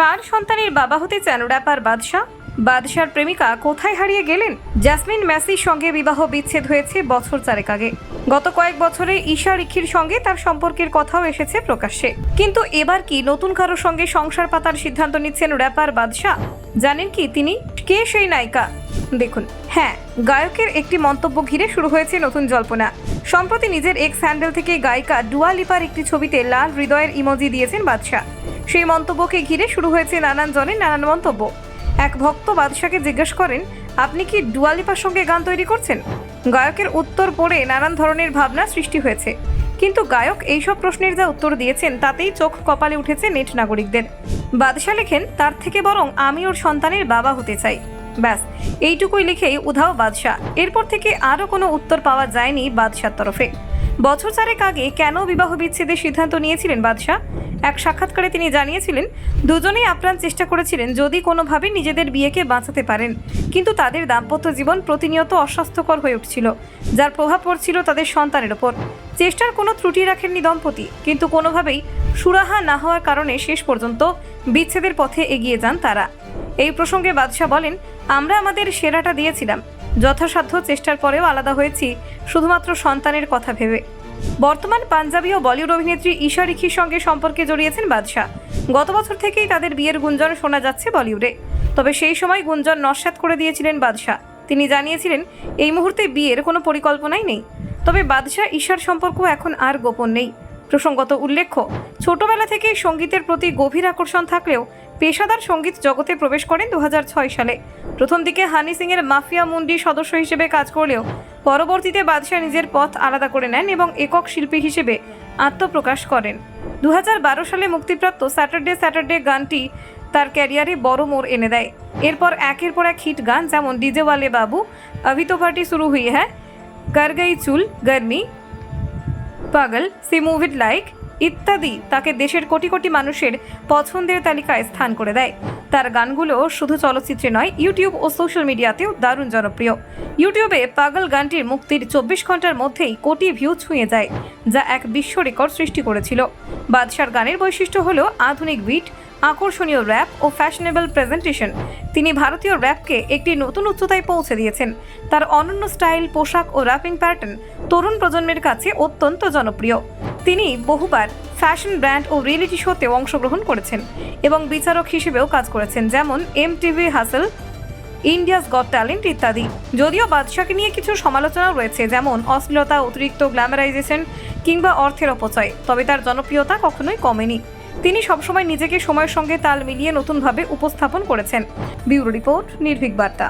কার সন্তানের বাবা হতে চান র্যাপার বাদশাহ? বাদশার প্রেমিকা কোথায় হারিয়ে গেলেন? জাসমিন ম্যাসির সঙ্গে বিবাহ বিচ্ছেদ হয়েছে বছর চারেক আগে। গত কয়েক বছরে ঈশা রিক্ষির সঙ্গে তার সম্পর্কের কথাও এসেছে প্রকাশ্যে। কিন্তু এবার কি নতুন কারোর সঙ্গে সংসার পাতার সিদ্ধান্ত নিচ্ছেন র্যাপার বাদশাহ? জানেন কি তিনি? কে সেই নায়িকা? দেখুন হ্যাঁ গায়কের একটি মন্তব্য ঘিরে শুরু হয়েছে নতুন জল্পনা। সম্প্রতি নিজের এক্স হ্যান্ডেল থেকে গায়িকা ডুয়া লিপার একটি ছবিতে লাল হৃদয়ের ইমোজি দিয়েছেন বাদশাহ। সেই মন্তব্যকে ঘিরে শুরু হয়েছে নানান জনের নানান মন্তব্য। এক ভক্ত বাদশাকে জিজ্ঞেস করেন, আপনি কি ডুয়ালিপার সঙ্গে গান তৈরি করছেন? গায়কের উত্তর পড়ে নানান ধরনের ভাবনা সৃষ্টি হয়েছে। কিন্তু গায়ক এইসব প্রশ্নের যা উত্তর দিয়েছেন, তাতেই চোখ কপালে উঠেছে নেট নাগরিকদের। বাদশাহ লেখেন, তার থেকে বরং আমি ওর সন্তানের বাবা হতে চাই। ব্যাস, এইটুকুই লিখেই উধাও বাদশাহ। এরপর থেকে আরও কোনো উত্তর পাওয়া যায়নি বাদশার তরফে। বছর চারেক আগে কেন বিবাহ বিচ্ছেদের সিদ্ধান্ত নিয়েছিলেন বাদশাহ? এক সাক্ষাৎকারে তিনি জানিয়েছিলেন, দুজনেই আপ্রাণ চেষ্টা করেছিলেন যদি কোনোভাবে নিজেদের বিয়েকে বাঁচাতে পারেন। কিন্তু তাদের দাম্পত্য জীবন প্রতিনিয়ত অস্বাস্থ্যকর হয়ে উঠছিল, যার প্রভাব পড়ছিল তাদের সন্তানের ওপর। চেষ্টার কোনো ত্রুটি রাখেননি দম্পতি, কিন্তু কোনোভাবেই সুরাহা না হওয়ার কারণে শেষ পর্যন্ত বিচ্ছেদের পথে এগিয়ে যান তারা। এই প্রসঙ্গে বাদশাহ বলেন, আমরা আমাদের সেরাটা দিয়েছিলাম। যথাসাধ্য চেষ্টার পরেও আলাদা হয়েছি, শুধুমাত্র সন্তানের কথা ভেবে। বর্তমান পাঞ্জাবি ও বলিউড অভিনেত্রী ঈশা রিখির সঙ্গে সম্পর্কে জড়িয়েছেন বাদশাহ। গত বছর থেকেই তাদের বিয়ের গুঞ্জন শোনা যাচ্ছে বলিউডে। তবে সেই সময় গুঞ্জন নস্যাৎ করে দিয়েছিলেন বাদশাহ। তিনি জানিয়েছিলেন, এই মুহূর্তে বিয়ের কোনো পরিকল্পনাই নেই। তবে বাদশাহ ঈশার সম্পর্ক এখন আর গোপন নেই। প্রসঙ্গত উল্লেখ্য, ছোটবেলা থেকেই সঙ্গীতের প্রতি গভীর আকর্ষণ থাকলেও পেশাদার সংগীত জগতে প্রবেশ করেন দু হাজার ছয় সালে। প্রথম দিকে হানি সিং এর মাফিয়া মুন্ডি সদস্য হিসেবে কাজ করলেও পরবর্তীতে বাদশাহ নিজের পথ আলাদা করে নেন এবং একক শিল্পী হিসেবে আত্মপ্রকাশ করেন। দু হাজার বারো সালে মুক্তিপ্রাপ্ত স্যাটারডে স্যাটারডে গানটি তার ক্যারিয়ারে বড় মোড় এনে দেয়। এরপর একের পর এক হিট গান যেমন ডিজেওয়ালে বাবু অভিত ভাটি শুরু হুই হ্যাঁ গই চুল গরমি পাগল, সি মুভিড লাইক ইত্যাদি তাকে দেশের কোটি কোটি মানুষের পছন্দের তালিকায় স্থান করে দেয়। তার গানগুলো শুধু চলচ্চিত্রে নয়, ইউটিউব ও সোশ্যাল মিডিয়াতেও দারুণ জনপ্রিয়। ইউটিউবে পাগল গানটির মুক্তির চব্বিশ ঘণ্টার মধ্যেই কোটি ভিউ ছুঁয়ে যায়, যা এক বিশ্ব রেকর্ড সৃষ্টি করেছিল। বাদশার গানের বৈশিষ্ট্য হলো আধুনিক বিট আকর্ষণীয় র্যাপ ও ফ্যাশনেবল প্রেজেন্টেশন তিনি ভারতীয় র্যাপকে একটি নতুন উচ্চতায় পৌঁছে দিয়েছেন। তার অনন্য স্টাইল পোশাক ও র্যাপিং প্যাটার্ন তরুণ প্রজন্মের কাছে অত্যন্ত জনপ্রিয়। তিনি বহুবার ফ্যাশন ব্র্যান্ড ও রিয়েলিটি শোতে অংশগ্রহণ করেছেন এবং বিচারক হিসেবেও কাজ করেছেন, যেমন M TV Hustle, India's got talent ইত্যাদি। যদিও বাদশাকে নিয়ে কিছু সমালোচনাও রয়েছে, যেমন অশ্লীলতা, অতিরিক্ত গ্ল্যামারাইজেশন কিংবা অর্থের অপচয়, তবে তার জনপ্রিয়তা কখনোই কমেনি। তিনি সবসময় নিজেকে সময়ের সঙ্গে তাল মিলিয়ে নতুনভাবে উপস্থাপন করেছেন। ব্যুরো রিপোর্ট, নির্ভীক বার্তা।